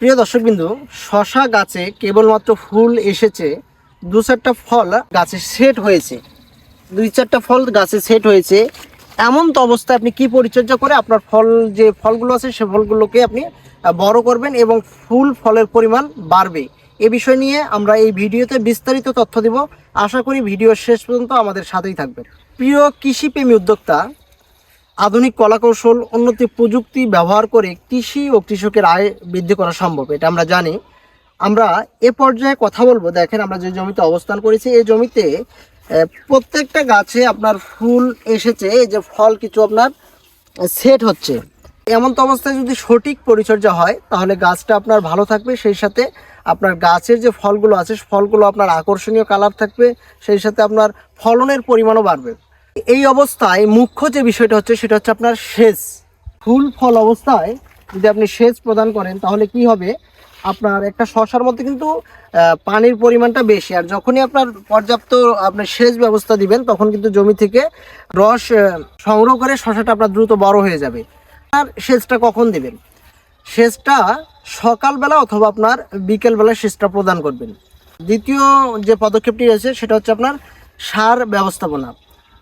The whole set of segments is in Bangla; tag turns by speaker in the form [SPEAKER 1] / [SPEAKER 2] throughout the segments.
[SPEAKER 1] প্রিয় দর্শকবিন্দু, শশা গাছে কেবলমাত্র ফুল এসেছে, দু চারটা ফল গাছে সেট হয়েছে। দুই চারটা ফল গাছে সেট হয়েছে। এমন তো অবস্থায় আপনি কি পরিচর্যা করে আপনার ফল যে ফলগুলো আছে সে ফলগুলোকে আপনি বড় করবেন এবং ফুল ফলের পরিমাণ বাড়বে। এ বিষয় নিয়ে আমরা এই ভিডিওতে বিস্তারিত তথ্য দিব। আশা করি ভিডিও শেষ পর্যন্ত আমাদের সাথেই থাকবেন। প্রিয় কৃষিপ্রেমী উদ্যোক্তা আধুনিক কলাকৌশল, উন্নতি প্রযুক্তি ব্যবহার করে কৃষি ও কৃষকের আয় বৃদ্ধি করা সম্ভব, এটা আমরা জানি। আমরা এ পর্যায়ে কথা বলব। দেখেন, আমরা যে জমিতে অবস্থান করেছি, এই জমিতে প্রত্যেকটা গাছে আপনার ফুল এসেছে, এই যে ফল কিছু আপনার সেট হচ্ছে। এমন তো অবস্থায় যদি সঠিক পরিচর্যা হয়, তাহলে গাছটা আপনার ভালো থাকবে, সেই সাথে আপনার গাছের যে ফলগুলো আছে ফলগুলো আপনার আকর্ষণীয় কালার থাকবে, সেই সাথে আপনার ফলনের পরিমাণও বাড়বে। এই অবস্থায় মুখ্য যে বিষয়টা হচ্ছে সেটা হচ্ছে আপনার সেচ। ফুল ফল অবস্থায় যদি আপনি সেচ প্রদান করেন, তাহলে কি হবে? আপনার একটা শশার মধ্যে কিন্তু পানির পরিমাণটা বেশি। আর যখনই আপনার পর্যাপ্ত আপনার সেচ ব্যবস্থা দিবেন, তখন কিন্তু জমি থেকে রস সংগ্রহ করে শশাটা আপনার দ্রুত বড় হয়ে যাবে। আর সেচটা কখন দেবেন? সেচটা সকালবেলা অথবা আপনার বিকেলবেলা সেচটা প্রদান করবেন। দ্বিতীয় যে পদক্ষেপটি রয়েছে, সেটা হচ্ছে আপনার সার ব্যবস্থাপনা।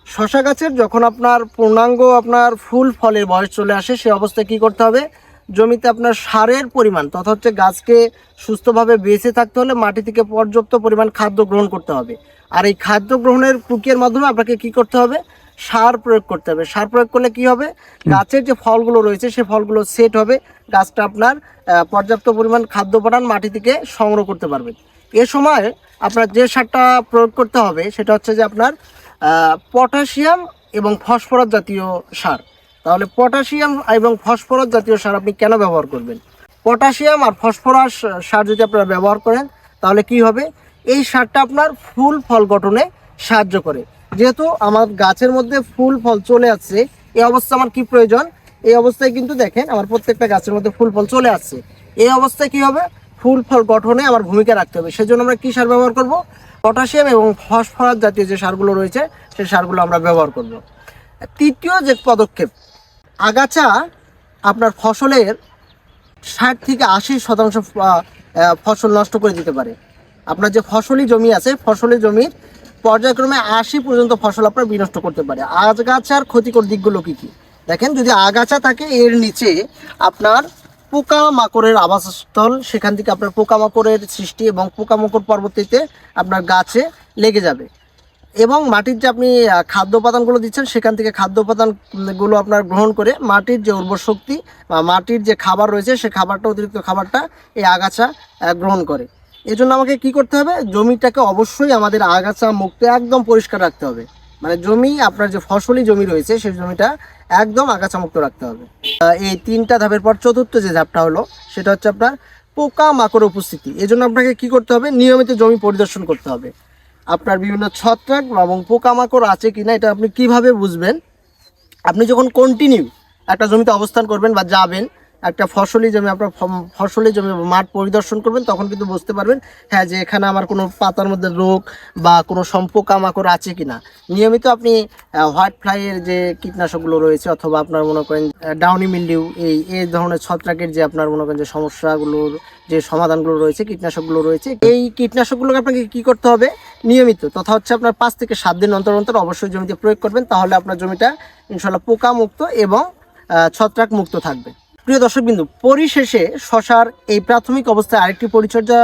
[SPEAKER 1] শশা গাছের যখন আপনার পূর্ণাঙ্গ আপনার ফুল ফলের বয়স চলে আসে সে অবস্থায় কি করতে হবে? জমিতে আপনার সারের পরিমাণ তথা হচ্ছে গাছকে সুস্থভাবে বেঁচে থাকতে হলে মাটি থেকে পর্যাপ্ত পরিমাণ খাদ্য গ্রহণ করতে হবে। আর এই খাদ্য গ্রহণের প্রক্রিয়ার মাধ্যমে আপনাকে কি করতে হবে? সার প্রয়োগ করতে হবে। সার প্রয়োগ করলে কি হবে? গাছের যে ফলগুলো রয়েছে সে ফলগুলো সেট হবে। গাছটা আপনার পর্যাপ্ত পরিমাণ খাদ্য পাঠান মাটি থেকে সংগ্রহ করতে পারবেন এ সময় আপনার যে সারটা প্রয়োগ করতে হবে সেটা হচ্ছে যে আপনার পটাশিয়াম এবং ফসফরাস জাতীয় সার। তাহলে পটাশিয়াম এবং ফসফরাস জাতীয় সার আপনি কেন ব্যবহার করবেন? পটাশিয়াম আর ফসফরাস সার যদি আপনারা ব্যবহার করেন, তাহলে কি হবে? এই সারটা আপনার ফুল ফল গঠনে সাহায্য করে। যেহেতু আমার গাছের মধ্যে ফুল ফল চলে আসছে, এই অবস্থা আমার কি প্রয়োজন? এই অবস্থায় কিন্তু দেখেন, আমার প্রত্যেকটা গাছের মধ্যে ফুল ফল চলে আসছে। এই অবস্থায় কি হবে? ফুল ফল গঠনে আমার ভূমিকা রাখতে হবে। সেজন্য আমরা কি সার ব্যবহার করব? পটাশিয়াম এবং ফসফরাস জাতীয় যে সারগুলো রয়েছে, সেই সারগুলো আমরা ব্যবহার করব। তৃতীয় যে পদক্ষেপ, আগাছা আপনার ফসলের ষাট থেকে আশি শতাংশ ফসল নষ্ট করে দিতে পারে। আপনার যে ফসলি জমি আছে, ফসলি জমির পর্যায়ক্রমে আশি পর্যন্ত ফসল আপনার বিনষ্ট করতে পারে। আগাছার ক্ষতিকর দিকগুলো কী কী? দেখেন, যদি আগাছা থাকে, এর নিচে আপনার পোকা মাকড়ের আবাসস্থল, সেখান থেকে আপনার পোকামাকড়ের সৃষ্টি এবং পোকামাকড় পরবর্তীতে আপনার গাছে লেগে যাবে। এবং মাটির যে আপনি খাদ্য উপাদানগুলো দিচ্ছেন, সেখান থেকে খাদ্য উপাদানগুলো আপনার গ্রহণ করে মাটির যে উর্বর শক্তি বা মাটির যে খাবার রয়েছে, সে খাবারটা, অতিরিক্ত খাবারটা এই আগাছা গ্রহণ করে। এই জন্য আমাকে কি করতে হবে? জমিটাকে অবশ্যই আমাদের আগাছা মুক্ত একদম পরিষ্কার রাখতে হবে। মানে জমি, আপনার যে ফসলি জমি রয়েছে, সেই জমিটা একদম আগাছা মুক্ত রাখতে হবে। এই তিনটা ধাপের পর চতুর্থ যে ধাপটা হলো, সেটা হচ্ছে আপনার পোকা মাকড় উপস্থিতি। এই জন্য আপনাকে কি করতে হবে? নিয়মিত জমি পরিদর্শন করতে হবে। আপনার বিভিন্ন ছত্রাক এবং পোকামাকড় আছে কি না এটা আপনি কীভাবে বুঝবেন? আপনি যখন কন্টিনিউ একটা জমিতে অবস্থান করবেন বা যাবেন একটা ফসলি জমি, আপনার ফসলি জমি, মাঠ পরিদর্শন করবেন, তখন কিন্তু বুঝতে পারবেন হ্যাঁ যে এখানে আমার কোনো পাতার মধ্যে রোগ বা কোনো সম্পোকামাকড় আছে কিনা। নিয়মিত আপনি হোয়াইট ফ্লাইয়ের যে কীটনাশকগুলো রয়েছে, অথবা আপনার মনে করেন ডাউনি মিল্ডিউ এই এই ধরনের ছত্রাকের যে আপনার মনে করেন যে সমস্যাগুলোর যে সমাধানগুলো রয়েছে, কীটনাশকগুলো রয়েছে, এই কীটনাশকগুলোকে আপনাকে কি করতে হবে? নিয়মিত, তথা হচ্ছে আপনার পাঁচ থেকে সাত দিন অন্তর অন্তর অবশ্যই জমিতে প্রয়োগ করবেন, তাহলে আপনার জমিটা ইনশাল্লাহ পোকামুক্ত এবং ছত্রাক মুক্ত থাকবে। প্রিয় দর্শকবিন্দু, পরিশেষে শশার এই প্রাথমিক অবস্থায় আরেকটি পরিচর্যা,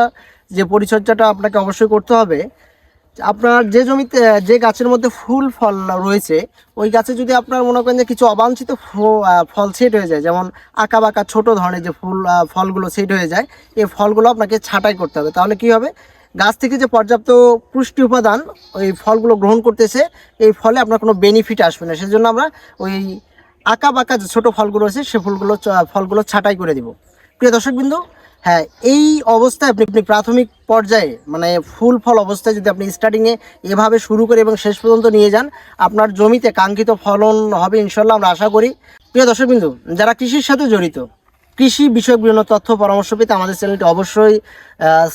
[SPEAKER 1] যে পরিচর্যাটা আপনাকে অবশ্যই করতে হবে। আপনার যে জমিতে, যে গাছের মধ্যে ফুল ফল রয়েছে, ওই গাছে যদি আপনার মনে করেন যে কিছু অবাঞ্ছিত ফল সেট হয়ে যায়, যেমন আঁকা বাঁকা ছোট ধরনের যে ফুল ফলগুলো সেট হয়ে যায়, এই ফলগুলো আপনাকে ছাঁটাই করতে হবে। তাহলে কি হবে? গাছ থেকে যে পর্যাপ্ত পুষ্টি উপাদান ওই ফলগুলো গ্রহণ করতেছে, এই ফলে আপনার কোনো বেনিফিট আসবে না। সেজন্য আমরা ওই আঁকা বাঁকা যে ছোটো ফলগুলো আছে, সে ফুলগুলো ফলগুলো ছাঁটাই করে দিব। প্রিয় দর্শকবিন্দু হ্যাঁ এই অবস্থায় আপনি আপনি প্রাথমিক পর্যায়ে মানে ফুল ফল অবস্থায় যদি আপনি স্টার্টিংয়ে এভাবে শুরু করে এবং শেষ পর্যন্ত নিয়ে যান, আপনার জমিতে কাঙ্ক্ষিত ফলন হবে ইনশাল্লাহ আমরা আশা করি। প্রিয় দর্শকবিন্দু, যারা কৃষির সাথে জড়িত, কৃষি বিষয়ক বিভিন্ন তথ্য পরামর্শ পেতে আমাদের চ্যানেলটি অবশ্যই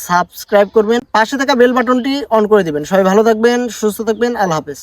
[SPEAKER 1] সাবস্ক্রাইব করবেন। পাশে থাকা বেল বাটনটি অন করে দিবেন। সবাই ভালো থাকবেন, সুস্থ থাকবেন, আল্লাহ হাফেজ।